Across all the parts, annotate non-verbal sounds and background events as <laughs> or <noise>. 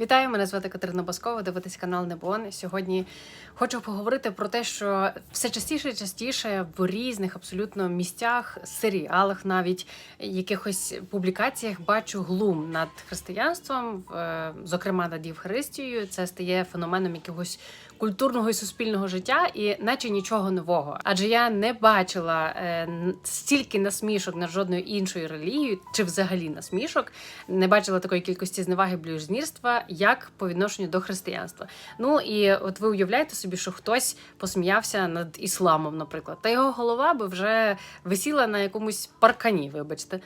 Вітаю, мене звати Катерина Баскова. Дивитесь канал Небон. Сьогодні хочу поговорити про те, що все частіше і частіше в різних абсолютно місцях, серіалах, навіть якихось публікаціях бачу глум над християнством, е, зокрема над Євхаристією. Це стає феноменом якогось культурного і суспільного життя, і наче нічого нового. Адже я не бачила е, стільки насмішок над жодною іншою релігією, чи взагалі насмішок, не бачила такої кількості зневаги блюзнірства, як по відношенню до християнства. Ну і от ви уявляєте собі, що хтось посміявся над ісламом, наприклад, та його голова би вже висіла на якомусь паркані, вибачте.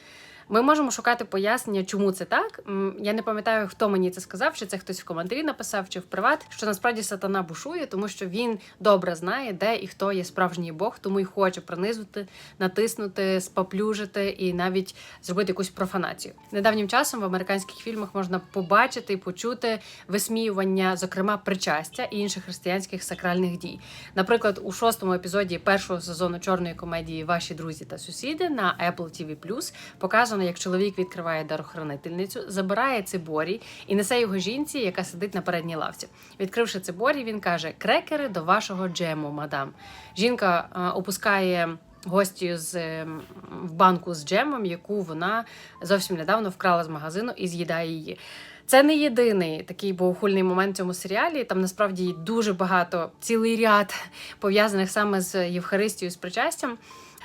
Ми можемо шукати пояснення, чому це так. Я не пам'ятаю, хто мені це сказав, чи це хтось в коментарі написав, чи в приват, що насправді сатана бушує, тому що він добре знає, де і хто є справжній Бог, тому й хоче пронизувати, натиснути, споплюжити і навіть зробити якусь профанацію. Недавнім часом в американських фільмах можна побачити і почути висміювання, зокрема причастя і інших християнських сакральних дій. Наприклад, у шостому епізоді першого сезону чорної комедії Ваші друзі та сусіди на Apple TV+, показано, як чоловік відкриває дарохранительницю, забирає циборі і несе його жінці, яка сидить на передній лавці. Відкривши циборі, він каже: крекери до вашого джему, мадам. Жінка е, опускає. Гостю з ем, в банку з джемом, яку вона зовсім недавно вкрала з магазину і з'їдає її. Це не єдиний такий богохульний момент в цьому серіалі. Там насправді дуже багато, цілий ряд <laughs> пов'язаних саме з Євхаристією, з причастям.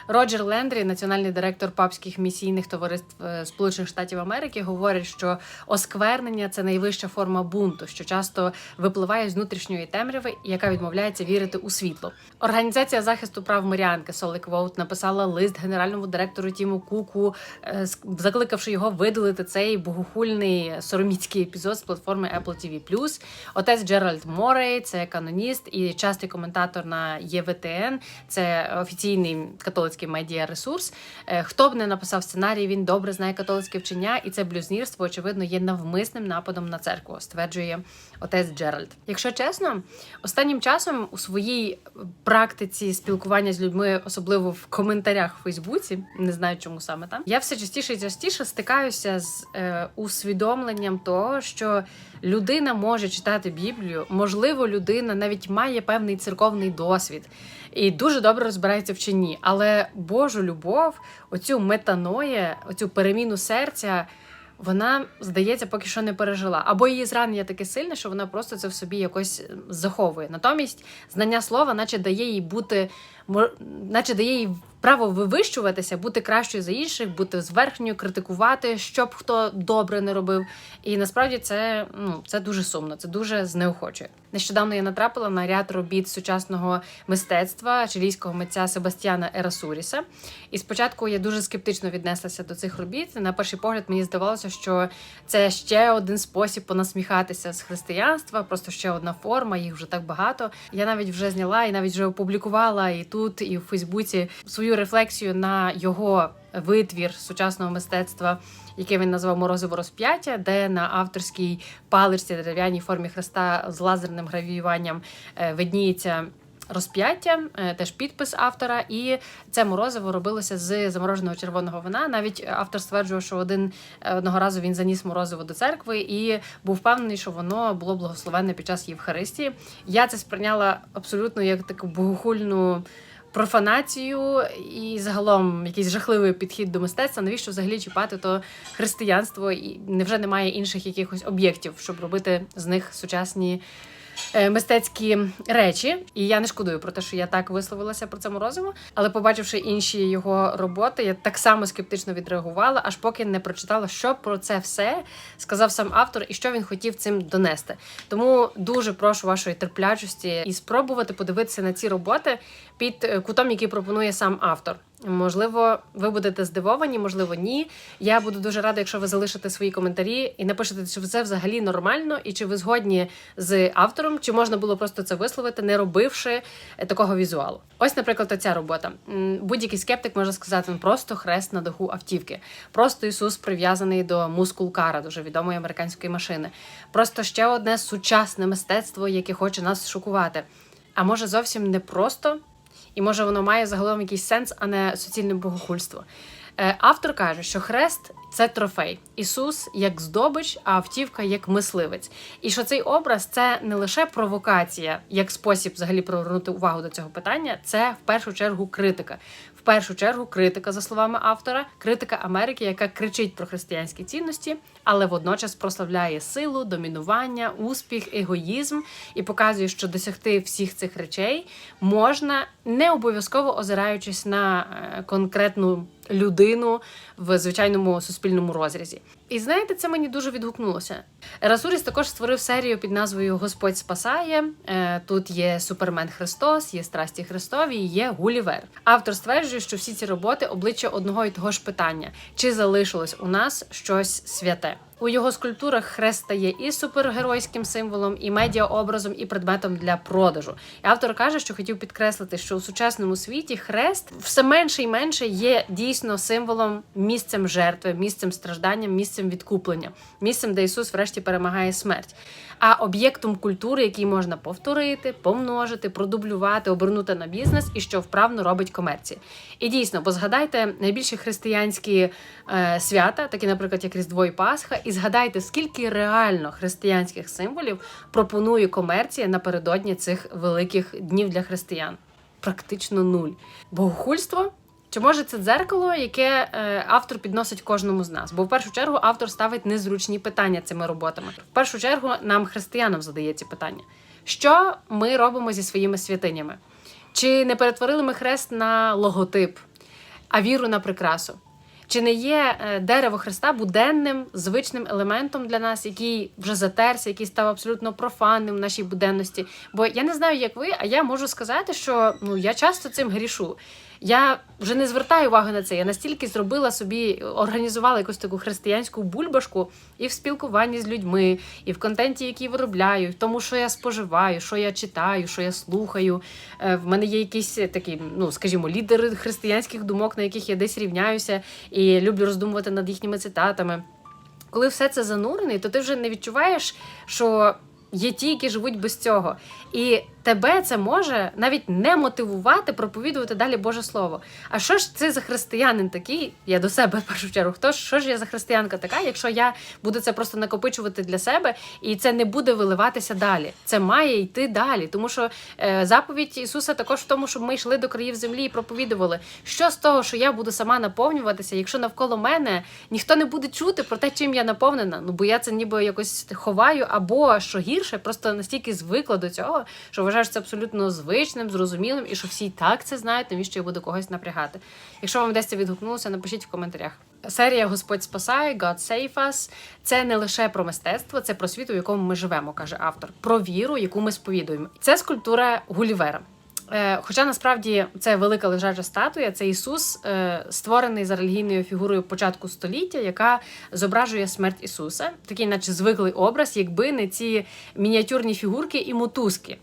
Роджер Лендрі, національний директор папських місійних товариств е, Сполучених Штатів Америки, говорить, що осквернення це найвища форма бунту, що часто випливає з внутрішньої темряви, яка відмовляється вірити у світло. Організація захисту прав мирянки Solid Vote написала лист генеральному директору Тіму Куку, е, закликавши його видалити цей богохульний сороміцький епізод з платформи Apple TV+. Отець Джеральд Морей, це каноніст і частий коментатор на ЄВТН. Це офіційний католицький медіаресурс. Е, Хто б не написав сценарій, він добре знає католицьке вчення, і це блюзнірство, очевидно, є навмисним нападом на церкву, стверджує отець Джеральд. Якщо чесно, останнім часом у своїй практиці спілкування з людьми, особливо в коментарях в Фейсбуці, не знаю, чому саме там, я все частіше і частіше стикаюся з е, усвідомленням того, що людина може читати Біблію, можливо, людина навіть має певний церковний досвід і дуже добре розбирається в чині. Але Божу любов, оцю метаноє, оцю переміну серця. Вона, здається, поки що не пережила. Або її зранення таке сильне, що вона просто це в собі якось е, заховує. Натомість знання слова, наче дає їй бути, наче дає їй право вивищуватися, бути кращою за інших, бути зверхньою, критикувати, щоб хто добре не робив. І насправді це, ну, це дуже сумно, це дуже знеохочує. Нещодавно я натрапила на ряд робіт сучасного мистецтва чилійського митця Себастьяна Ерасуріса. І спочатку я дуже скептично віднеслася до цих робіт. На перший погляд мені здавалося, що це ще один спосіб понасміхатися з християнства, просто ще одна форма, їх вже так багато. Я навіть вже зняла і навіть вже опублікувала і тут, і в Фейсбуці свою рефлексію на його витвір сучасного мистецтва, який він назвав Морозиво розп'яття, де на авторській паличці дерев'яній формі хреста з лазерним гравіюванням е, видніється. Розп'яття, е, теж підпис автора, і це морозиво робилося з замороженого червоного вина. Навіть автор стверджував, що один е, одного разу він заніс морозиво до церкви і був впевнений, що воно було благословенне під час Євхаристії. Я це сприйняла абсолютно як таку богохульну профанацію і загалом якийсь жахливий підхід до мистецтва. Навіщо взагалі чіпати то християнство? І невже немає інших якихось об'єктів, щоб робити з них сучасні мистецькі речі? І я не шкодую про те, що я так висловилася про це морозиво. Але побачивши інші його роботи, я так само скептично відреагувала, аж поки не прочитала, що про це все сказав сам автор і що він хотів цим донести. Тому дуже прошу вашої терплячості і спробувати подивитися на ці роботи під е, кутом, який пропонує сам автор. Можливо, ви будете здивовані, можливо, ні. Я буду дуже рада, якщо ви залишите свої коментарі і напишете, чи це взагалі нормально, і чи ви згодні з автором, чи можна було просто це висловити, не робивши е, такого візуалу. Ось, наприклад, ця робота. Будь-який скептик може сказати, «Ну, просто хрест на даху автівки. Просто Ісус прив'язаний до мускул кара, дуже відомої американської машини. Просто ще одне сучасне мистецтво, яке хоче нас шокувати. А може зовсім не просто і може воно має загалом якийсь сенс, а не суцільне богохульство. Е, Автор каже, що хрест це трофей. Ісус як здобич, а автівка як мисливець. І що цей образ це не лише провокація, як спосіб взагалі привернути увагу до цього питання, це в першу чергу критика. Першу чергу критика, за словами автора, критика Америки, яка кричить про християнські цінності, але водночас прославляє силу, домінування, успіх, егоїзм і показує, що досягти всіх цих речей можна не обов'язково озираючись на е, конкретну людину в звичайному суспільному розрізі. І знаєте, це мені дуже відгукнулося. Расуріс також створив серію під назвою Господь спасає. Е, Тут є Супермен Христос, є Страсті Христові, є Гулівер. Автор стверджує, що всі ці роботи обличчя одного і того ж питання: чи залишилось у нас щось святе? У його скульптурах хрест стає і супергеройським символом, і медіаобразом, і предметом для продажу. І автор каже, що хотів підкреслити, що у сучасному світі хрест все менше і менше є дійсно символом, місцем жертви, місцем страждання, місцем відкуплення, місцем, де Ісус врешті перемагає смерть. А об'єктом культури, який можна повторити, помножити, продублювати, обернути на бізнес, і що вправно робить комерція. І дійсно, бо згадайте найбільші християнські е, свята, такі, наприклад, як Різдво і Пасха, і згадайте, скільки реально християнських символів пропонує комерція напередодні цих великих днів для християн. Практично нуль. Богохульство. Чи може це дзеркало, яке е, автор підносить кожному з нас? Бо в першу чергу автор ставить незручні питання цими роботами. В першу чергу нам, християнам, задає ці питання: що ми робимо зі своїми святинями? Чи не перетворили ми хрест на логотип, а віру на прикрасу? Чи не є е, дерево Христа буденним звичним елементом для нас, який вже затерся, який став абсолютно профанним в нашій буденності? Бо я не знаю, як ви, а я можу сказати, що ну я часто цим грішу. Я вже не звертаю уваги на це. Я настільки зробила собі, організувала якусь таку християнську бульбашку і в спілкуванні з людьми, і в контенті, який виробляю, в тому, що я споживаю, що я читаю, що я слухаю. Е, В мене є якісь такі, ну скажімо, лідери християнських думок, на яких я десь рівняюся, і люблю роздумувати над їхніми цитатами. Коли все це занурений, то ти вже не відчуваєш, що є ті, які живуть без цього. І тебе це може навіть не мотивувати проповідувати далі Боже Слово. А що ж це за християнин такий? Я до себе в першу чергу. Хто ж що ж я за християнка така, якщо я буду це просто накопичувати для себе, і це не буде виливатися далі. Це має йти далі. Тому що е, заповідь Ісуса також в тому, щоб ми йшли до країв землі і проповідували. Що з того, що я буду сама наповнюватися, якщо навколо мене ніхто не буде чути про те, чим я наповнена. Ну бо я це ніби якось ховаю, або що гірше, просто настільки звикла до цього, що вважаю, це абсолютно звичним, зрозумілим, і що всі і так це знають, навіщо я буду когось напрягати. Якщо вам десь це відгукнулося, напишіть в коментарях. Серія Господь спасає, God save us» – це не лише про мистецтво, це про світ, у якому ми живемо, каже автор, про віру, яку ми сповідуємо. Це скульптура Гулівера. Е, Хоча насправді це велика лежача статуя, це Ісус, е, створений за релігійною фігурою початку століття, яка зображує смерть Ісуса, такий, наче звиклий образ, якби не ці мініатюрні фігурки і мотузки,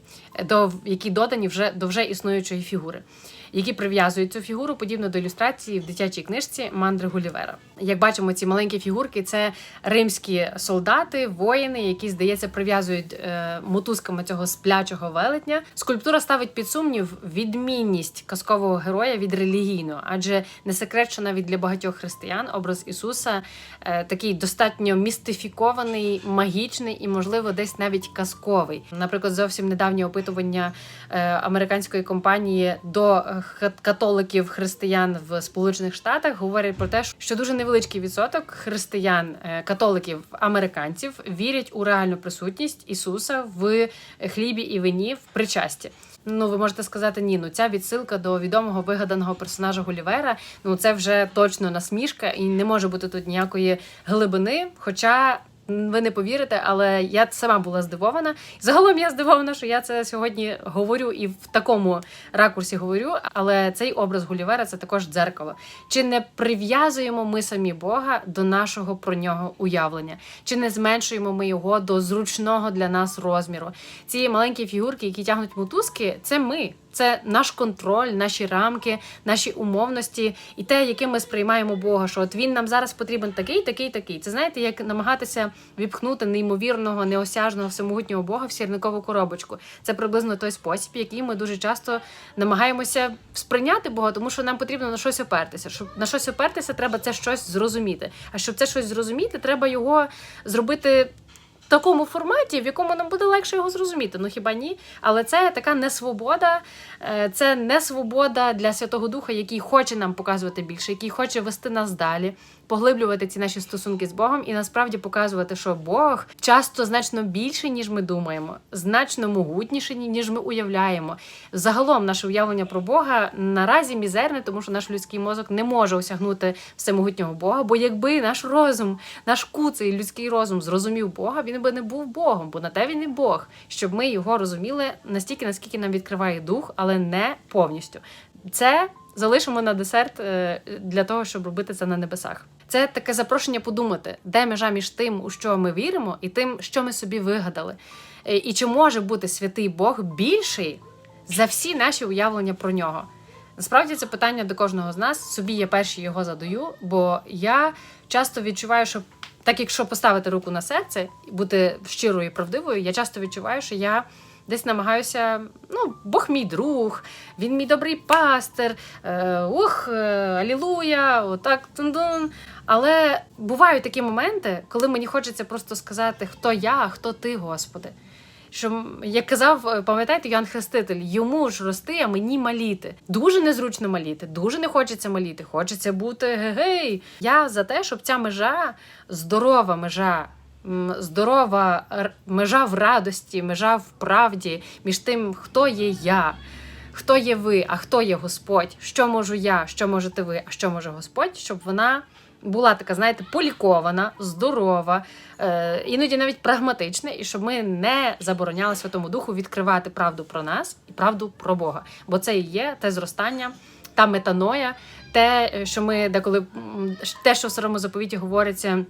до які додані вже до вже існуючої фігури, які прив'язують цю фігуру подібно до ілюстрації в дитячій книжці Мандри Гулівера. Як бачимо, ці маленькі фігурки це римські солдати, воїни, які, здається, прив'язують е, мотузками цього сплячого велетня. Скульптура ставить під сумнів відмінність казкового героя від релігійного, адже не секрет, що навіть для багатьох християн образ Ісуса е, такий достатньо містифікований, магічний і, можливо, десь навіть казковий. Наприклад, зовсім недавнє опитування е, американської компанії до е, католиків християн в Сполучених Штатах говорять про те, що дуже невеличкий відсоток християн, е, католиків, американців вірять у реальну присутність Ісуса в хлібі і вині в причасті. Ну, ви можете сказати, ні, ну ця відсилка до відомого вигаданого персонажа Гулівера, ну це вже точно насмішка, і не може бути тут ніякої глибини. Хоча ви не повірите, але я сама була здивована. Загалом я здивована, що я це сьогодні говорю і в такому ракурсі говорю. Але цей образ Гулівера це також дзеркало. Чи не прив'язуємо ми самі Бога до нашого про нього уявлення? Чи не зменшуємо ми його до зручного для нас розміру? Ці маленькі фігурки, які тягнуть мотузки, це ми. Це наш контроль, наші рамки, наші умовності і те, яким ми сприймаємо Бога. Що от він нам зараз потрібен такий, такий, такий. Це знаєте, як намагатися віпхнути неймовірного, неосяжного всемогутнього Бога в сірникову коробочку. Це приблизно той спосіб, який ми дуже часто намагаємося сприйняти Бога, тому що нам потрібно на щось опертися. Щоб на щось опертися, треба це щось зрозуміти. А щоб це щось зрозуміти, треба його зробити. Такому форматі, в якому нам буде легше його зрозуміти. Ну хіба ні? Але це така несвобода, свобода, це не свобода для Святого Духа, який хоче нам показувати більше, який хоче вести нас далі, поглиблювати ці наші стосунки з Богом і насправді показувати, що Бог часто значно більше, ніж ми думаємо, значно могутніше, ніж ми уявляємо. Загалом наше уявлення про Бога наразі мізерне, тому що наш людський мозок не може осягнути всемогутнього Бога. Бо якби наш розум, наш куций людський розум зрозумів Бога, він би не був Богом, бо на те він і Бог, щоб ми його розуміли настільки, наскільки нам відкриває дух, але не повністю. Це залишимо на десерт е, для того, щоб робити це на небесах. Це таке запрошення подумати, де межа між тим, у що ми віримо, і тим, що ми собі вигадали. Е, І чи може бути святий Бог більший за всі наші уявлення про нього? Насправді це питання до кожного з нас. Собі я перші його задаю, бо я часто відчуваю, що так, якщо поставити руку на серце і бути щирою і правдивою, я часто відчуваю, що я десь намагаюся. Ну, Бог мій друг, він мій добрий пастир, е, ух, е, алілуя, отак тун-дун. Але бувають такі моменти, коли мені хочеться просто сказати, хто я, а хто ти, Господи. Що як казав, е, пам'ятаєте, Йоанн Хреститель, йому ж рости, а мені маліти. Дуже незручно маліти, дуже не хочеться маліти. Хочеться бути гей. Я за те, щоб ця межа, здорова межа, здорова межа в радості, межа в правді між тим, хто є я. Хто є ви, а хто є Господь? Що можу я, що можете ви, а що може Господь, щоб вона була така, знаєте, полікована, здорова, е, іноді навіть прагматична, і щоб ми не забороняли Святому Духу відкривати правду про нас і правду про Бога. Бо це і є те зростання, та метаноя, те, е, що ми деколи те, що в старому заповіті говориться.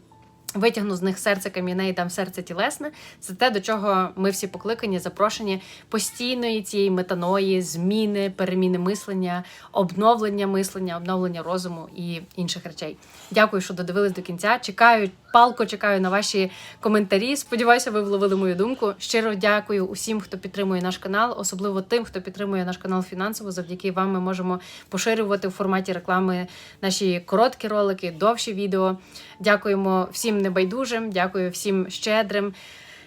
Витягну з них серце кам'яне і дам серце тілесне. Це те, до чого ми всі покликані, запрошені постійної цієї метаної, зміни, переміни мислення, обновлення мислення, обновлення розуму і інших речей. Дякую, що додивились до кінця. Чекаю, палко чекаю на ваші коментарі. Сподіваюся, ви вловили мою думку. Щиро дякую усім, хто підтримує наш канал, особливо тим, хто підтримує наш канал фінансово. Завдяки вам ми можемо поширювати в форматі реклами наші короткі ролики, довші відео. Дякуємо всім небайдужим, дякую всім щедрим.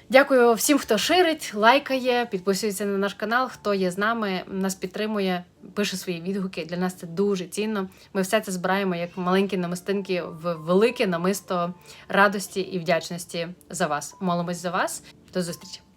Дякую всім, хто ширить, лайкає, підписується на наш канал, хто є з нами, нас підтримує, пише свої відгуки. Для нас це дуже цінно. Ми все це збираємо як маленькі намистинки в велике намисто радості і вдячності за вас. Молимось за вас. До зустрічі!